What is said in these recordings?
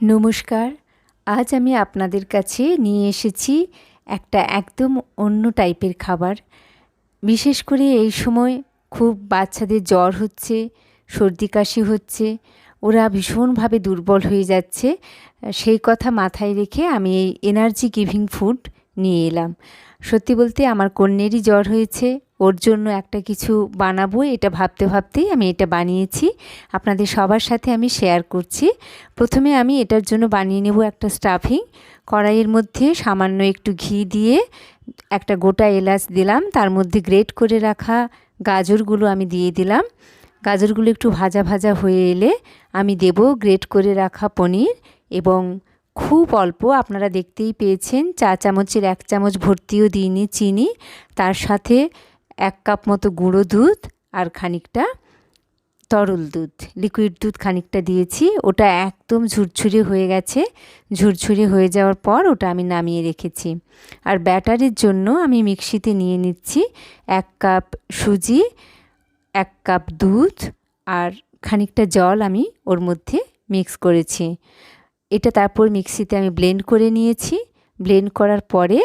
নমস্কার, আজ আমি আপনাদের কাছে নিয়ে এসেছি একটা একদম অন্য টাইপের খাবার। বিশেষ করে এই সময় খুব বাচ্চাদের জ্বর হচ্ছে, সর্দি কাশি হচ্ছে, ওরা ভীষণভাবে দুর্বল হয়ে যাচ্ছে। সেই কথা মাথায় রেখে আমি এই এনার্জি গিভিং ফুড নিয়ে এলাম। সত্যি বলতে আমার কন্যেরই জ্বর হয়েছে ওর জন্য একটা কিছু বানাবো, এটা ভাবতে ভাবতেই আমি এটা বানিয়েছি। আপনাদের সবার সাথে আমি শেয়ার করছি। প্রথমে আমি এটার জন্য বানিয়ে নেব একটা স্টাফিং কড়াইয়ের মধ্যে সামান্য একটু ঘি দিয়ে একটা গোটা এলাচ দিলাম। তার মধ্যে গ্রেট করে রাখা গাজরগুলো আমি দিয়ে দিলাম। গাজরগুলো একটু ভাজা ভাজা হয়ে এলে আমি দেব গ্রেট করে রাখা পনির এবং খুব অল্প, আপনারা দেখতেই পেয়েছেন, চা চামচের এক চামচ ভর্তিও দিইনি চিনি। তার সাথে এক কাপ মতো গুঁড়ো দুধ আর খানিকটা তরল দুধ লিকুইড দুধ খানিকটা দিয়েছি। ওটা একদম ঝুরঝুরে হয়ে গেছে। ঝুরঝুরে হয়ে যাওয়ার পর ওটা আমি নামিয়ে রেখেছি। আর ব্যাটারের জন্য আমি মিক্সিতে নিয়ে নিচ্ছি এক কাপ সুজি, এক কাপ দুধ আর খানিকটা জল আমি ওর মধ্যে মিক্স করেছি। এটা তারপর মিক্সিতে আমি ব্লেন্ড করে নিয়েছি। ব্লেন্ড করার পরে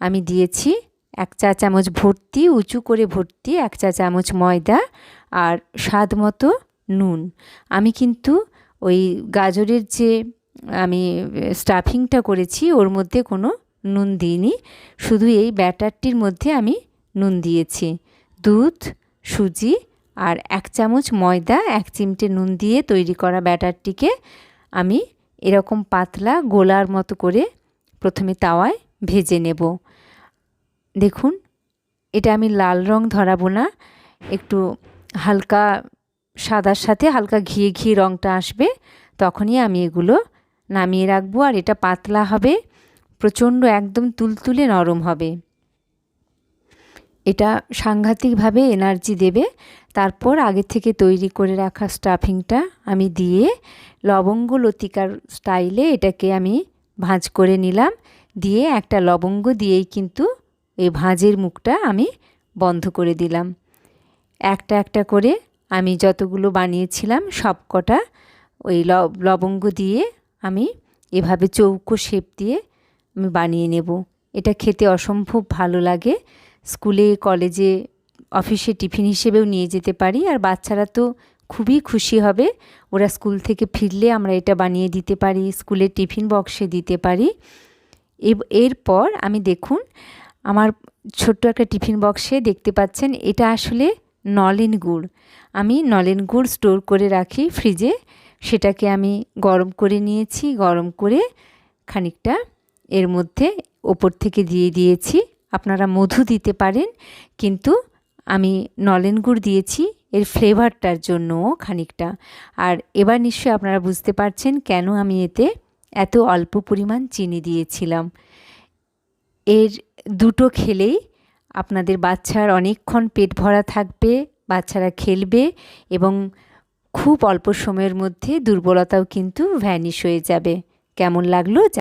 আমি দিয়েছি এক চা চামচ ভর্তি, উঁচু করে ভর্তি, এক চা চামচ ময়দা আর স্বাদ মতো নুন। আমি কিন্তু ওই গাজরের যে, আমি স্টাফিংটা করেছি, ওর মধ্যে কোনো নুন দিইনি। শুধু এই ব্যাটারটির মধ্যে আমি নুন দিয়েছি। দুধ, সুজি আর এক চামচ ময়দা, এক চিমটে নুন দিয়ে তৈরি করা ব্যাটারটিকে আমি এরকম পাতলা, গোলার মতো করে প্রথমে তাওয়ায় ভেজে নেব। দেখুন, এটা আমি লাল রং ধরাবো না, একটু হালকা সাদার সাথে হালকা ঘিয়ে ঘিয়ে রঙটা আসবে, তখনই আমি এগুলো নামিয়ে রাখব, আর এটা পাতলা হবে, প্রচণ্ড একদম তুলতুলে নরম হবে। এটা সাংঘাতিকভাবে এনার্জি দেবে, তারপর আগে থেকে তৈরি করে রাখা স্টাফিংটা আমি দিয়ে লবঙ্গ লতিকার স্টাইলে এটাকে আমি ভাঁজ করে নিলাম, দিয়ে একটা লবঙ্গ দিয়েই কিন্তু এই ভাঁজের মুখটা আমি বন্ধ করে দিলাম। একটা একটা করে আমি যতগুলো বানিয়েছিলাম সব কটা ওই লবঙ্গ দিয়ে আমি এভাবে চৌকো শেপ দিয়ে আমি বানিয়ে নেব। এটা খেতে অসম্ভব ভালো লাগে। স্কুলে, কলেজে, অফিসে টিফিন হিসেবেও নিয়ে যেতে পারি আর বাচ্চারা তো খুবই খুশি হবে। ওরা স্কুল থেকে ফিরলে আমরা এটা বানিয়ে দিতে পারি, স্কুলের টিফিন বক্সে দিতে পারি। এরপর আমি দেখুন আমার ছোট্ট একটা টিফিন বক্সে দেখতে পাচ্ছেন, এটা আসলে নলেন গুড়। আমি নলেন গুড় স্টোর করে রাখি ফ্রিজে। সেটাকে আমি গরম করে নিয়েছি, গরম করে খানিকটা এর মধ্যে ওপর থেকে দিয়ে দিয়েছি। আপনারা মধু দিতে পারেন, কিন্তু আমি নলেন গুড় দিয়েছি এর ফ্লেভারটার জন্য খানিকটা। আর এবার নিশ্চয়ই আপনারা বুঝতে পারছেন কেন আমি এতে এত অল্প পরিমাণ চিনি দিয়েছিলাম। এর দুটো খেলেই আপনাদের বাচ্চার অনেকক্ষণ পেট ভরা থাকবে, বাচ্চারা খেলবে এবং খুব অল্প সময়ের মধ্যে দুর্বলতাও কিন্তু ভ্যানিশ হয়ে যাবে। কেমন লাগল?